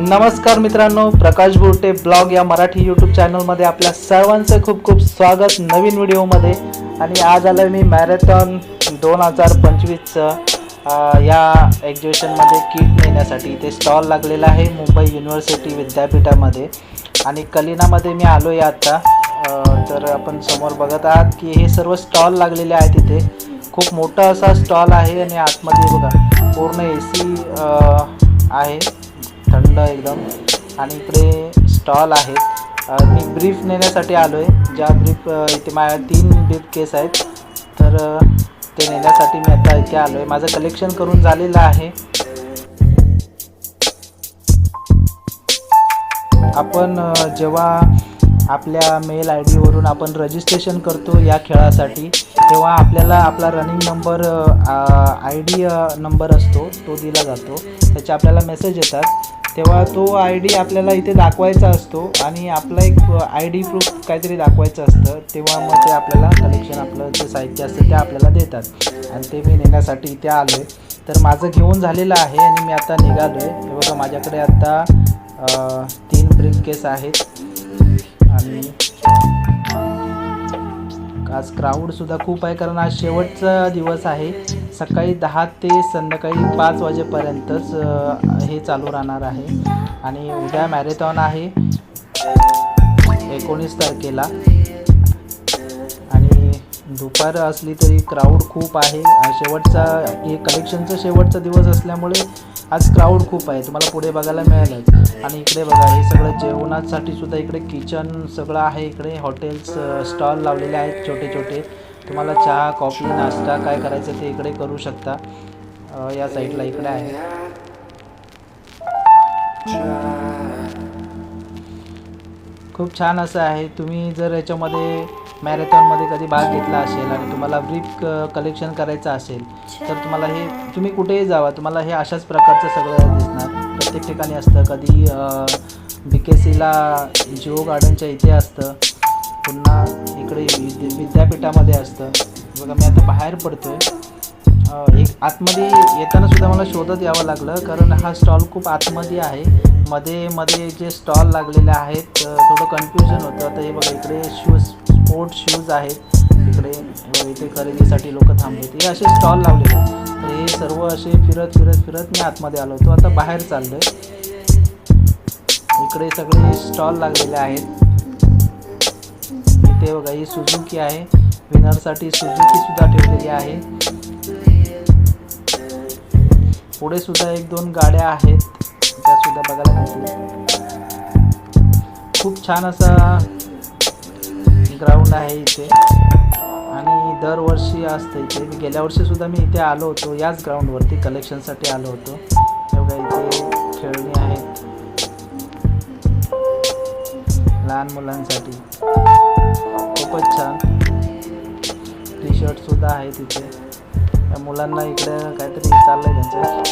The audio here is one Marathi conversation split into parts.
नमस्कार मित्रांनो प्रकाश बोर्टे ब्लॉग या मराठी यूट्यूब चॅनलमध्ये आपल्या सर्वांचं खूप खूप स्वागत नवीन व्हिडिओमध्ये. आणि आज आलं आहे मी मॅरेथॉन दोन हजार पंचवीसचं या एक्झिबिशनमध्ये किट नेण्यासाठी. इथे स्टॉल लागलेला आहे मुंबई युनिव्हर्सिटी विद्यापीठामध्ये. आणि कलिनामध्ये मी आलो आहे आत्ता तर आपण समोर बघत आहात की हे सर्व स्टॉल लागलेले आहेत इथे. खूप मोठा असा स्टॉल आहे आणि आतमध्ये बघा पूर्ण ए सी आहे. थंड एकदम. आणि इकडे स्टॉल आहेत. मी ब्रीफ नेण्यासाठी आलो आहे ज्या ब्रीफ इथे माझ्या तीन ब्रीफ केस आहेत. तर ते नेण्यासाठी मी आता इथे आलो आहे माझं कलेक्शन करून झालेलं आहे. आपण जेव्हा आपल्या मेल आय डीवरून आपण रजिस्ट्रेशन करतो या खेळासाठी तेव्हा आपल्याला आपला running number I D number असतो. तो दिला जातो. त्याचे आपल्याला मेसेज येतात. तेव्हा तो आय डी आपल्याला इथे दाखवायचा असतो आणि आपला एक आय डी प्रूफ काहीतरी दाखवायचं असतं तेव्हा मग ते आपल्याला कलेक्शन आपलं जे साहित्य असतं ते आपल्याला देतात. आणि ते मी नेण्यासाठी इथे आलो आहे तर माझं घेऊन झालेलं आहे आणि मी आता निघालो आहे हे बघा माझ्याकडे आता तीन ब्रीफ केस आहेत. आणि आज क्राऊडसुद्धा खूप आहे कारण आज शेवटचा दिवस आहे. सकाळी दहा ते संध्याकाळी पाच वाजेपर्यंतच हे चालू राहणार आहे. आणि उद्या मॅरेथॉन आहे एकोणीस तारखेला. दुपार असली तरी क्राऊड खूप आहे. शेवटचा हे कलेक्शनचा शेवटचा दिवस असल्यामुळे आज क्राऊड खूप आहे. तुम्हाला पुढे बघायला मिळालंच. आणि इकडे बघा हे सगळं जेवणासाठी सुद्धा इकडे किचन सगळं आहे इकडे. हॉटेल्स स्टॉल लावलेले आहेत छोटे छोटे तुम्हाला चहा कॉफी नाश्ता काय करायचं ते इकडे करू शकता. या साईडला इकडे आहे. खूप छान असं आहे. तुम्ही जर याच्यामध्ये मॅरेथॉनमध्ये कधी भाग घेतला असेल आणि तुम्हाला ब्रीफ कलेक्शन करायचं असेल तर तुम्हाला हे तुम्ही कुठेही जावा तुम्हाला हे अशाच प्रकारचं सगळं दिसणार. प्रत्येक ठिकाणी असतं. कधी बी के सीला जिओ गार्डनच्या इथे असतं. पुन्हा इकडे विद्या- विद्यापीठामध्ये असतं. बघा मी आता बाहेर पडतोय. अ, एक आतमध्ये येताना सुद्धा मला शोधत यावं लागलं कारण हा स्टॉल खूप आतमध्ये आहे. मध्ये मध्ये जे स्टॉल लागलेले आहेत थोडं कन्फ्युजन होतं. आता हे बघा इकडे शूज स्पोर्ट शूज आहेत. इकडे इथे खरेदीसाठी लोक थांबलेत हे असे स्टॉल लावलेले तर हे सर्व असे फिरत फिरत फिरत मी आतमध्ये आलो होतो. आता बाहेर चाललोय. इकडे सगळे स्टॉल लागलेले आहेत. इथे बघा ही सुझुकी आहे. विनरसाठी सुझुकी सुद्धा ठेवलेली आहे. पुढे सुद्धा एक दोन गाड्या आहेत. त्या सुद्धा बघायला मिळतील. खूप छान असा ग्राउंड आहे इथे. आणि दरवर्षी असतं इथे. गेल्या वर्षीसुद्धा मी इथे आलो होतो. याच ग्राउंडवरती कलेक्शनसाठी आलो होतो. हे इथे खेळणी आहेत. लहान मुलांसाठी. खूपच छान. टी शर्टसुद्धा आहे तिथे या मुलांना इकडे काहीतरी चाललंय त्यांचं.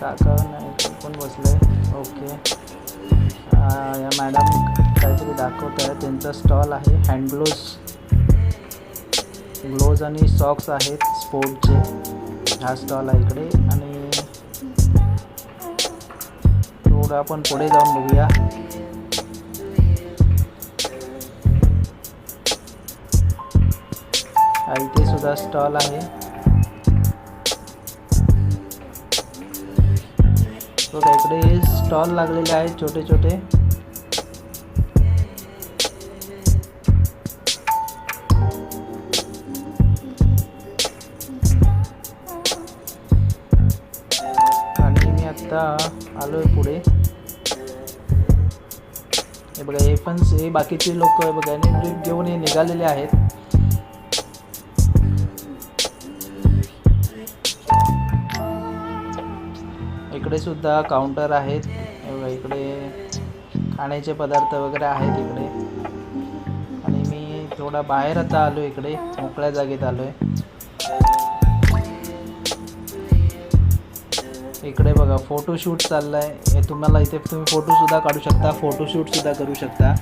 काका नाही कोण पण बसलंय ओके या मॅडम काहीतरी दाखवत आहे त्यांचा स्टॉल आहे. हँड ग्लोव्ज ग्लोव्ज आणि सॉक्स आहेत स्पोर्टचे हा स्टॉल आहे इकडे. आणि थोडं आपण पुढे जाऊन बघूया. इथे सुद्धा स्टॉल आहे. बघा इकडे स्टॉल लागलेले आहेत छोटे छोटे आता आलो आहे पुढे. हे बघा हे पण हे बाकीचे लोक बघा म्हणजे घेऊन हे निघालेले आहेत. इकडे सुद्धा काउंटर आहेत. बघा इकडे खाण्याचे पदार्थ वगैरे आहेत इकडे. आणि मी थोडा बाहेर आता आलो इकडे मोकळ्या जागेत आलो आहे इकडे बघा फोटोशूट चाललं हे तुम्हाला इथे तुम्ही फोटोसुद्धा काढू शकता फोटोशूटसुद्धा करू शकता.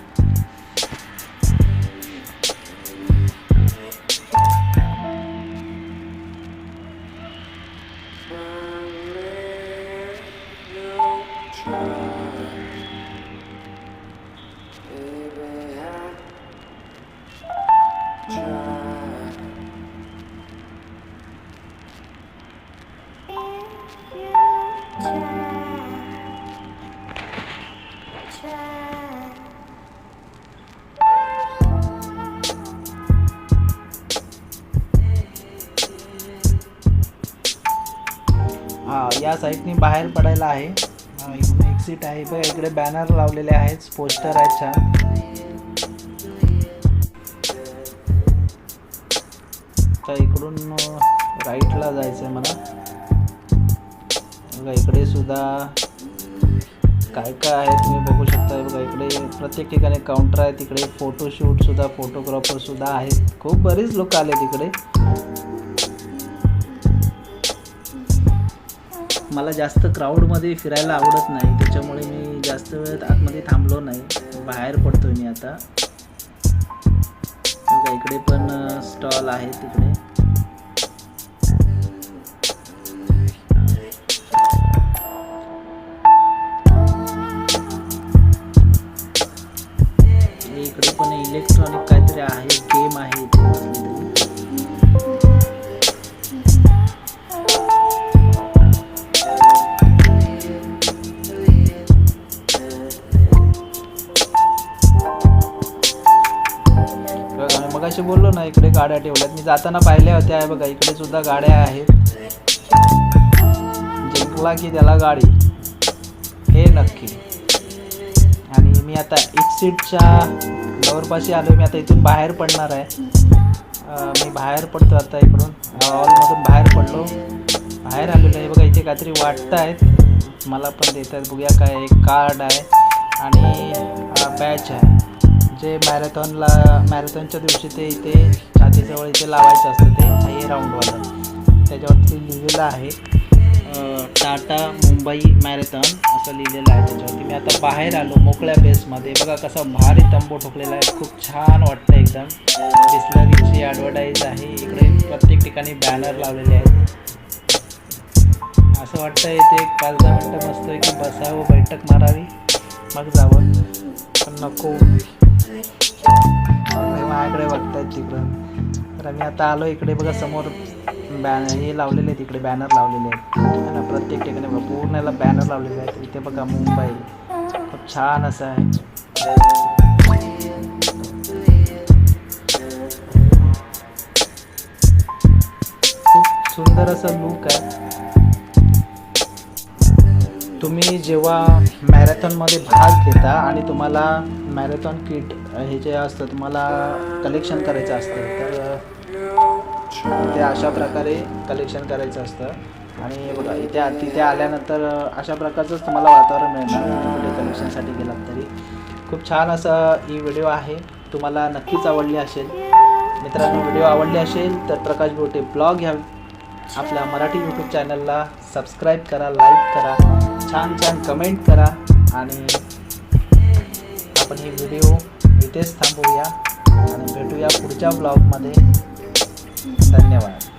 या साईडनी बाहेर पडायला आहे. हा, एक्झिट आहे. बघा इकडे बॅनर लावलेले आहेत. पोस्टर आहेत छान. तर इकडून राईटला जायचं आहे मला. बघा इकडे सुद्धा काय काय आहे तुम्ही बघू शकता बघा इकडे प्रत्येक ठिकाणी काउंटर आहे. तिकडे फोटोशूट सुद्धा फोटोग्राफर सुद्धा आहेत. खूप बरेच लोक आले तिकडे मला जास्त क्राऊडमध्ये फिरायला आवडत नाही. त्याच्यामुळे मी जास्त वेळ आतमध्ये थांबलो नाही. बाहेर पडतोय मी आता. इकडे पण स्टॉल आहे तिकडे. बोललो ना इकडे गाड्या ठेवल्यात. मी जाताना पाहिल्या होत्या बघा इकडे सुद्धा गाड्या आहेत. जिंकला की त्याला गाडी. हे नक्की. आणि मी आता एक्सिटच्या डोअरपाशी आलो मी आता इथून बाहेर पडणार आहे. मी बाहेर पडतो आता इकडून. हॉलमधून बाहेर पडलो. बाहेर आलेलो आहे. बघा इथे काहीतरी वाटतं आहेत मला पण देत आहेत बघूया काय एक कार्ड आहे. आणि बॅच आहे. जे मॅरेथॉनला मॅरेथॉनच्या दिवशी ते इथे छातीजवळ इथे लावायचं असतं ते हे राऊंडवालं. त्याच्यावरती लिहिलेलं आहे टाटा मुंबई मॅरेथॉन असं लिहिलेलं आहे त्याच्यावरती. मी आता बाहेर आलो मोकळ्या बेसमध्ये. बघा कसा भारी तंबू ठोकलेला आहे. खूप छान वाटतं एकदम. बिस्लरीची ॲडव्हर्टाईज आहे. इकडे प्रत्येक ठिकाणी बॅनर लावलेले आहेत. असं वाटतं इथे एक पाच दहा मिनटं मस्त की बसावं बैठक मारावी. मग जावं. पण नको. माझ्याकडे बघतायत तिकडं. तर मी आता आलो इकडे बघा समोर बॅनर हे लावलेले आहेत इकडे बॅनर लावलेले आहेत. ना प्रत्येक ठिकाणी बघा पूर्णला बॅनर लावलेले आहेत. इथे बघा मुंबई. खूप छान असं आहे. खूप सुंदर असं लुक आहे. तुम्ही जेव्हा मॅरेथॉनमध्ये भाग घेता आणि तुम्हाला मॅरेथॉन किट हे जे असतं तुम्हाला कलेक्शन करायचं असतं तर ते अशा प्रकारे कलेक्शन करायचं असतं. आणि बघा इथे तिथे आल्यानंतर अशा प्रकारचंच तुम्हाला वातावरण मिळणार. कुठे कलेक्शनसाठी गेलात तरी. खूप छान असा ही व्हिडिओ आहे. तुम्हाला नक्कीच आवडली असेल. मित्रांनो व्हिडिओ आवडली असेल तर प्रकाश बोटे ब्लॉग ह्या आपल्या मराठी यूट्यूब चॅनलला सबस्क्राईब करा लाईक करा छान छान कमेंट करा आणि आपण हे व्हिडिओ इथेच थांबवूया आणि भेटूया पुढच्या ब्लॉगमध्ये धन्यवाद.